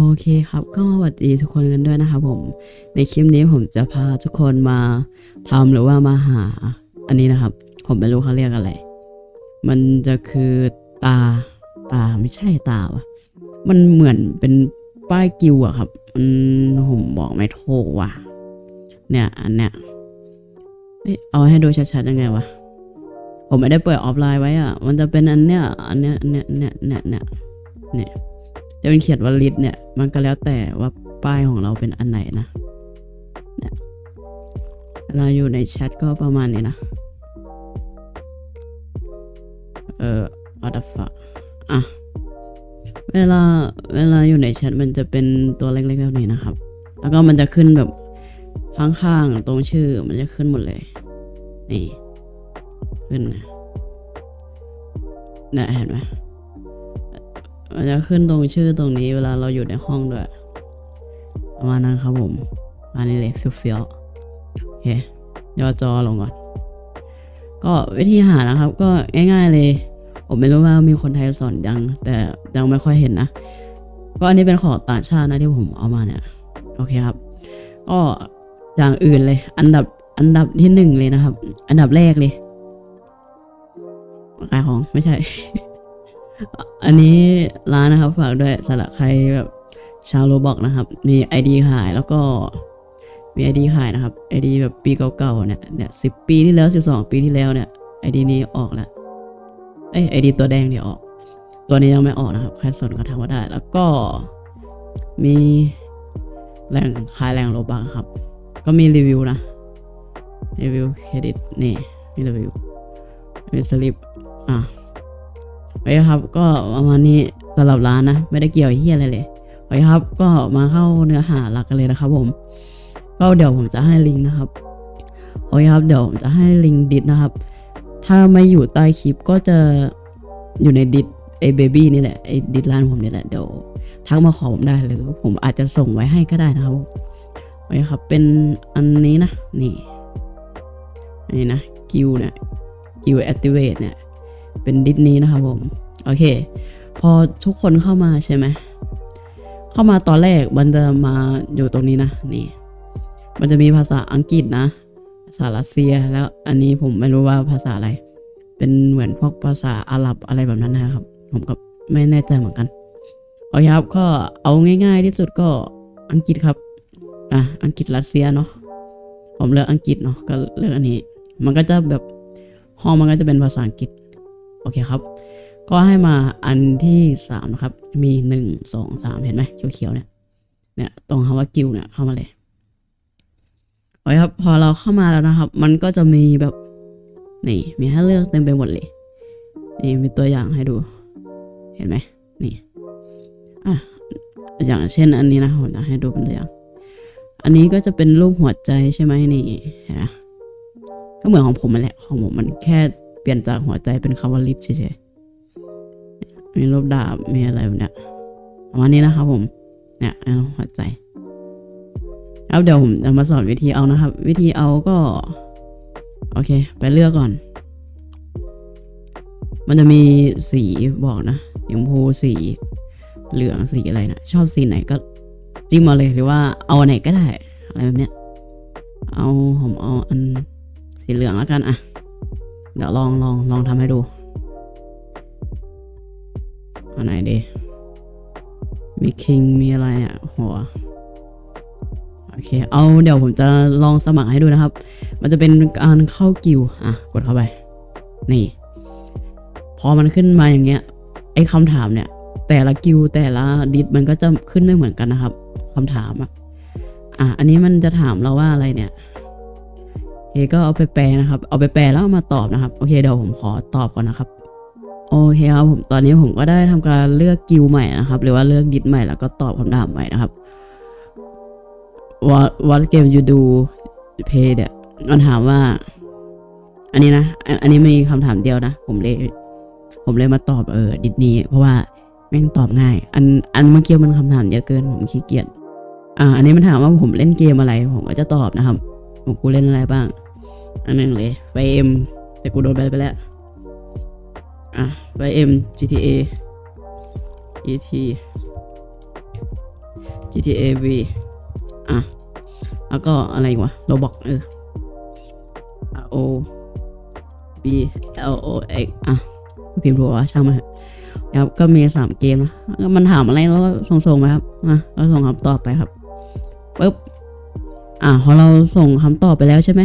โอเคครับก็สวัสดีทุกคนกันด้วยนะครับผม ในคลิปนี้ผมจะพาทุกคนมาทำหรือว่ามาหา อันนี้นะครับ ผมไม่รู้เขาเรียกอะไร มันจะคือตาตาไม่ใช่ตาวะมันเหมือนเป็นป้ายกิวอะครับมันผมบอกไม่ถูกว่ะ เนี่ยอันเนี้ยเอ้ยเอาให้ดูชัดๆยังไงวะผมไม่ได้เปิดออฟไลน์ไว้อะมันจะเป็นอันเนี้ยอันเนี้ยเนี้ยเนี่ยเนี่ยเนี่ยเนี่ย จะเป็นเขียนว่าลิตเนี่ย มันก็แล้วแต่ว่าป้ายของเราเป็นอันไหนนะเนี่ยเราอยู่ในแชทก็ประมาณนี้นะ เออ what the fuck อะ เวลาเวลาอยู่ในแชทมันจะเป็นตัวเล็กๆแบบนี้นะครับ แล้วก็มันจะขึ้นแบบข้างๆตรงชื่อมันจะขึ้นหมดเลย นี่ ขึ้นนะเนี่ยเห็นไหม มันจะขึ้นตรงชื่อตรงนี้เวลาเราอยู่ในห้องด้วยประมาณนั้นครับผมอันนี้เลยเฟี้ยวๆโอเคย่อจอลงก่อน ก็วิธีหานะครับ ก็ง่ายๆเลย ผมไม่รู้ว่ามีคนไทยสอนยัง แต่ยังไม่ค่อยเห็นนะ ก็อันนี้เป็นของต่างชาตินะที่ผมเอามาเนี่ย โอเคครับ ก็อย่างอื่นเลย อันดับอันดับที่หนึ่งเลยนะครับ อันดับแรกเลยขายของไม่ใช่ อันนี้ร้านนะครับฝากด้วยสำหรับใครแบบชาวโรบอกนะครับ มี ID ขายแล้วก็มี ID ขายนะครับ ID แบบปีเก่าๆเนี่ยเนี่ยสิปีที่แล้วสิบสองปีที่แล้วเนี่ย ID นี้ออกแล้วเอ้ย ID ตัวแดงเดี๋ยวออก ตัวนี้ยังไม่ออกนะครับใครสนก็ทำว่าได้ แล้วก็มีแหล่งขายแหล่งโลบักครับ ก็มีรีวิวนะรีวิวเครดิตนี่มีรีวิวมีสลิปอะ โอเคครับก็ประมาณนี้สำหรับร้านนะ ไม่ได้เกี่ยวเฮียอะไรเลยโอเคครับ ก็มาเข้าเนื้อหาหลักกันเลยนะครับ ผม ก็เดี๋ยวผมจะให้ลิงก์นะครับโอเคครับ เดี๋ยวผมจะให้ลิงก์ดิสนะครับ ถ้าไม่อยู่ใต้คลิปก็จะอยู่ในดิสไอเบบี้นี่แหละไอดิสร้านผมนี่แหละเดี๋ยวทักมาขอผมได้หรือผมอาจจะส่งไว้ให้ก็ได้นะครับโอเคครับ เป็นอันนี้นะ นี่อันนี้นะกิวเนี่ยกิวแอคทีเวตเนี่ยเป็นดิสนี้นะครับผม โอเค พอทุกคนเข้ามาใช่ไหม เข้ามาตอนแรกมันจะมาอยู่ตรงนี้นะ นี่ มันจะมีภาษาอังกฤษนะ ภาษารัสเซียแล้วอันนี้ผมไม่รู้ว่าภาษาอะไร เป็นเหมือนพวกภาษาอาหรับอะไรแบบนั้นนะครับ ผมก็ไม่แน่ใจเหมือนกันโอเคครับก็เอาง่ายๆที่สุดก็อังกฤษครับ อะ อังกฤษรัสเซียเนาะ ผมเลือกอังกฤษเนาะ ก็เลือกอันนี้ มันก็จะแบบห้องมันก็จะเป็นภาษาอังกฤษ โอเคครับ ก็ให้มาอันที่สามนะครับ มีหนึ่งสองสามเห็นไหมเขียวๆเนี่ย เนี่ยตรงคำว่ากิวเนี่ยเข้ามาเลยโอเคครับ พอเราเข้ามาแล้วนะครับ มันก็จะมีแบบนี่มีให้เลือกเต็มไปหมดเลย นี่มีตัวอย่างให้ดู เห็นไหมนี่อะอย่างเช่นอันนี้นะผมจะให้ดูเป็นตัวอย่าง อันนี้ก็จะเป็นรูปหัวใจใช่ไหมนี่เห็นไหมก็เหมือนของผมมันแหละของผมมันแค่เปลี่ยนจากหัวใจเป็นคำว่าลิฟเฉยๆ มีรูปดาบมีอะไรแบบเนี้ยประมาณนี้นะครับผม เนี่ยเอาหัวใจแล้วเดี๋ยวผมจะมาสอนวิธีเอานะครับ วิธีเอาก็ โอเค ไปเลือกก่อน มันจะมีสีบอกนะสีชมพูสีเหลืองสีอะไรนะชอบสีไหนก็จิ้มมาเลยหรือว่าเอาไหนก็ได้ อะไรแบบเนี้ย เอาผมเอาอันสีเหลืองแล้วกันอะเดี๋ยวลองลองลองทำให้ดู อันไหนดี มีคิงมีอะไรเนี่ยหัวโอเค เอาเดี๋ยวผมจะลองสมัครให้ดูนะครับ มันจะเป็นการเข้ากิวอะ กดเข้าไป นี่ พอมันขึ้นมาอย่างเงี้ย ไอ้คำถามเนี่ย แต่ละกิวแต่ละดิสมันก็จะขึ้นไม่เหมือนกันนะครับคำถามอะ อะ อันนี้มันจะถามเราว่าอะไรเนี่ยโอเคก็เอาไปแปลนะครับ เอาไปแปลแล้วเอามาตอบนะครับ โอเคเดี๋ยวผมขอตอบก่อนนะครับ โอเคครับผมตอนนี้ผมก็ได้ทำการเลือกกิวใหม่นะครับ หรือว่าเลือกดิสใหม่แล้วก็ตอบคำถามใหม่นะครับ what what game you do play เนี่ยมันถามว่า อันนี้นะ อันนี้มีคำถามเดียวนะ ผมเลย ผมเลยมาตอบเออดิสนี้ เพราะว่าแม่งตอบง่าย อันอันเมื่อกี้มันคำถามเยอะเกิน ผมขี้เกียจอ่า อันนี้มันถามว่าผมเล่นเกมอะไร ผมก็จะตอบนะครับผมกูเล่นอะไรบ้าง อันหนึ่งเลยไฟเอ็มแต่กูโดนไปแล้ว อะไฟเอ็ม GTA ET GTA V อะ แล้วก็อะไรวะโรบอกเออ R O B L O X อะ พิมพ์ถูกวะช่างมันครับก็มีสามเกมนะมันถามอะไรเราก็ส่งๆไปครับอะก็ส่งคำตอบไปครับปุ๊บอะพอเราส่งคำตอบไปแล้วใช่ไหม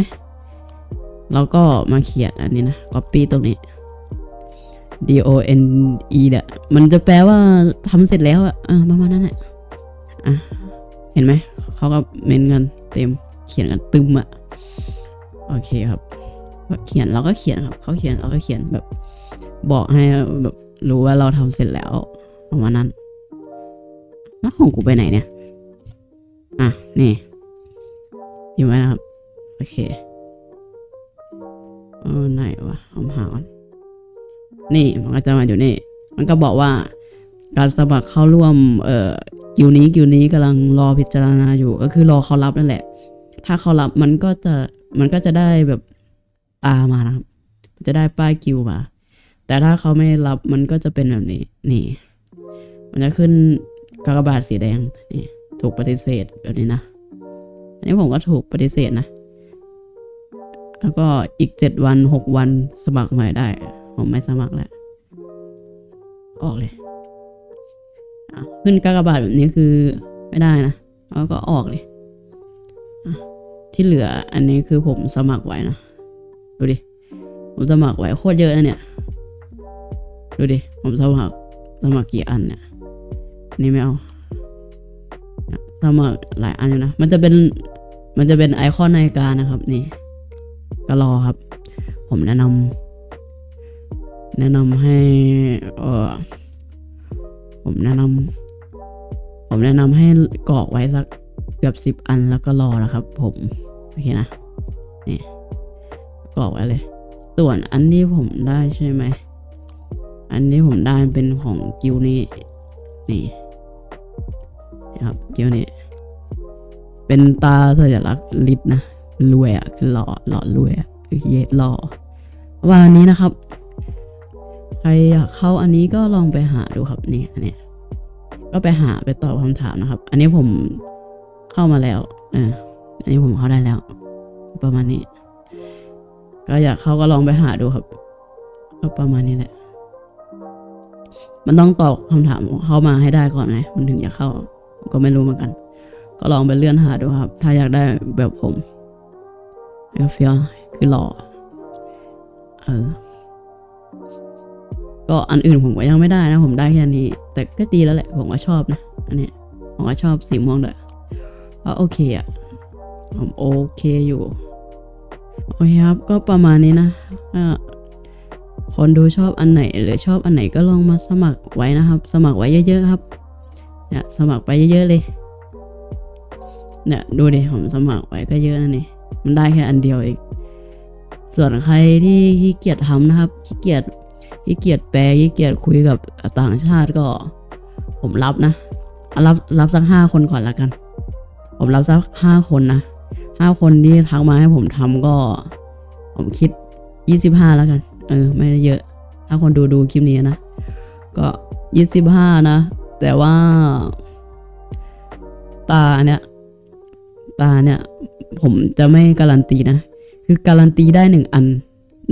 เราก็มาเขียนอันนี้นะ copy ตรงนี้ D O N E เนี่ยมันจะแปลว่าทำเสร็จแล้วอะอะประมาณนั้นแหละอะเห็นไหมเขาก็เมนกันเต็มเขียนกันตึมอะโอเคครับเขียนเราก็เขียนครับเขาเขียนเราก็เขียนแบบ บอกให้แบบรู้ว่าเราทำเสร็จแล้วประมาณนั้นแล้วของกูไปไหนเนี่ย อะ นี่ อยู่ไว้นะครับ โอเคเออไหนวะเอาหาก่อน นี่มันก็จะมาอยู่นี่ มันก็บอกว่าการสมัครเข้าร่วมเอ่อกิวนี้กิวนี้กำลังรอพิจารณาอยู่ ก็คือรอเขารับนั่นแหละ ถ้าเขารับมันก็จะมันก็จะได้แบบตามานะครับ จะได้ป้ายกิวมา แต่ถ้าเขาไม่รับมันก็จะเป็นแบบนี้ นี่ มันจะขึ้นกากบาทสีแดงนี่ถูกปฏิเสธแบบนี้นะ อันนี้ผมก็ถูกปฏิเสธนะ แล้วก็อีกเจ็ดวันหกวันสมัครใหม่ได้ ผมไม่สมัครแล้ว ออกเลยอะขึ้นกากบาทแบบนี้คือไม่ได้นะแล้วก็ออกเลยอะที่เหลืออันนี้คือผมสมัครไว้นะ ดูดิ ผมสมัครไว้โคตรเยอะนะเนี่ย ดูดิ ผมสมัครสมัครกี่อันเนี่ยนนี่ไม่เอา สมัครหลายอันอยู่นะ มันจะเป็น มันจะเป็นไอคอนนาฬิกานะครับ นี่ ก็รอครับ ผมแนะนำ แนะนำให้เออผมแนะนำผมแนะนำให้กรอกไว้สักเกือบสิบอันแล้วก็รอนะครับ ผมโอเคนะนี่กรอกไว้เลย ส่วนอันที่ผมได้ใช่ไหมอันนี้ผมได้เป็นของกิวนี้นี่นะครับกิวนี้เป็นตาสัญลักษณ์ลิตนะรวยอะคือหล่อหล่อรวยอะคือเยสหล่อวันนี้นะครับ ใครอยากเข้าอันนี้ก็ลองไปหาดูครับเนี่อันเนี้ยก็ไปหาไปตอบคำถามนะครับ อันนี้ผมเข้ามาแล้วเอออันนี้ผมเข้าได้แล้ว ประมาณนี้ ก็อยากเข้าก็ลองไปหาดูครับ ก็ประมาณนี้แหละ มันต้องตอบคำถามเข้ามาให้ได้ก่อนไงมันถึงจะเข้า ก็ไม่รู้เหมือนกัน ก็ลองไปเลื่อนหาดูครับ ถ้าอยากได้แบบผมก็เฟี้ยวหน่อยคือหล่อเออ ก็อันอื่นผมก็ยังไม่ได้นะ ผมได้แค่นี้ แต่ก็ดีแล้วแหละ ผมก็ชอบนะ อันนี้ผมก็ชอบสีม่วงด้วยก็โอเคอะผมโอเคอยู่ โอเคครับ ก็ประมาณนี้นะคนดูชอบอันไหน หรือชอบอันไหนก็ลองมาสมัครไว้นะครับ สมัครไว้เยอะๆครับ เนี่ยสมัครไปเยอะๆเลย เนี่ยดูดิผมสมัครไว้ก็เยอะนะนี่ มันได้แค่อันเดียวเอง ส่วนใครที่ขี้เกียจทำนะครับ ขี้เกียจ ขี้เกียจแปลขี้เกียจคุยกับต่างชาติก็ ผมรับนะ รับรับสักห้าคนก่อนละกัน ผมรับสักห้าคนนะห้าคนที่ทักมาให้ผมทำก็ ผมคิดยี่สิบห้าแล้วกัน เออ ไม่ได้เยอะ ถ้าคนดูดูคลิปนี้นะ ก็ยี่สิบห้านะ แต่ว่า ตาเนี่ย ตาเนี่ย ผมจะไม่การันตีนะ คือการันตีได้หนึ่งอัน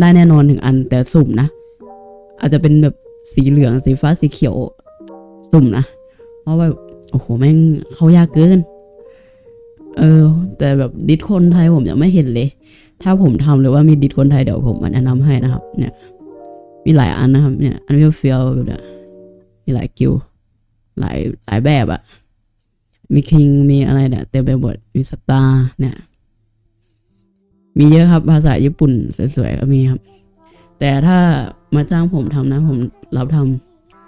ได้แน่นอนหนึ่งอัน แต่สุ่มนะ อาจจะเป็นแบบสีเหลืองสีฟ้าสีเขียวสุ่มนะ เพราะว่าโอ้โหแม่งเขายากเกิน เออ แต่แบบดิสคนไทยผมยังไม่เห็นเลย ถ้าผมทำหรือว่ามีดิสคนไทยเดี๋ยวผมมาแนะนำให้นะครับ เนี่ย มีหลายอันนะครับ เนี่ย อันเฟียวแบบเนี้ยมีหลายกิลด์หลายหลายแบบอะมีคิงมีอะไรเนี่ยเต็มไปหมดมีสตาร์เนี่ย มีเยอะครับภาษาญี่ปุ่นสวยๆก็มีครับ แต่ถ้ามาจ้างผมทำนะ ผมรับท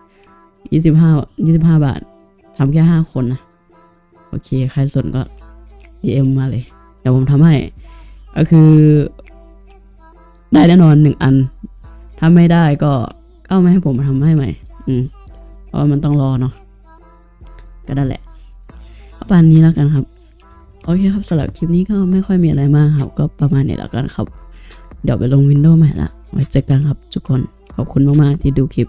ำยี่สิบห้ายี่สิบห้าบาททำแค่ห้าคนนะ โอเค ใครสนก็ DM มาเลย เดี๋ยวผมทำให้ ก็คือ ได้แน่นอนหนึ่งอัน ถ้าไม่ได้ก็ก็ไม่ให้ผมทำให้ใหม่ อืมเพราะมันต้องรอเนาะก็นั่นแหละประมาณนี้แล้วกันครับ โอเคครับสำหรับคลิปนี้ก็ไม่ค่อยมีอะไรมากครับ ก็ประมาณนี้แล้วกันครับ เดี๋ยวไปลงวินโดว์ใหม่ละ ไว้เจอกันครับทุกคน ขอบคุณมาก ๆ ที่ดูคลิป